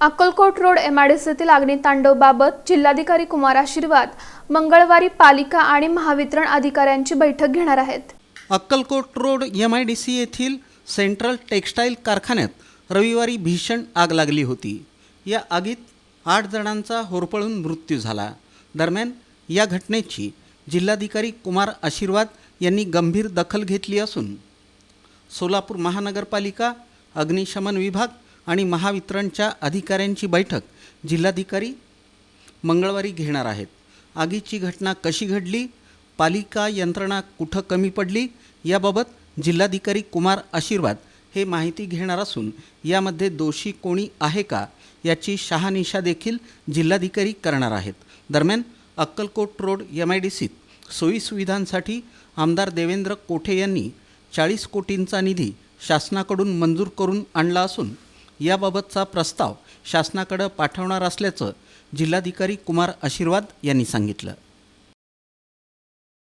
Akkalkot road एमआयडीसीतील अग्नितांडवबाबत जिल्हाधिकारी कुमार आशीर्वाद मंगळवारी पालिका आणि महावितरण अधिकाऱ्यांची बैठक घेणार आहेत. Akkalkot road M I D C येथील सेंट्रल टेक्स्टाईल कारखान्यात रविवारी भीषण आग लागली होती. या आगीत आठ जणांचा होरपळून मृत्यू झाला. दरम्यान या घटनेची जिल्हाधिकारी कुमार आशीर्वाद यांनी गंभीर दखल घेतली असून सोलापूर महानगरपालिका अग्निशमन विभाग आणि महावितरणच्या अधिकाऱ्यांची बैठक जिल्हाधिकारी मंगळवारी घेणार आहेत. आगीची घटना कशी घडली? पालिका यंत्रणा कुठं कमी पडली? याबाबत जिल्हाधिकारी कुमार आशीर्वाद हे माहिती घेणार असून यामध्ये दोषी कोणी आहे का याची शहानिशा देखील जिल्हाधिकारी करणार आहेत. दरम्यान Akkalkot road M I D सीत सोयीसुविधांसाठी आमदार देवेंद्र कोठे यांनी चाळीस कोटींचा निधी शासनाकडून मंजूर करून आणला असून याबाबतचा प्रस्ताव शासनाकडं पाठवणार असल्याचं जिल्हाधिकारी कुमार आशीर्वाद यांनी सांगितलं.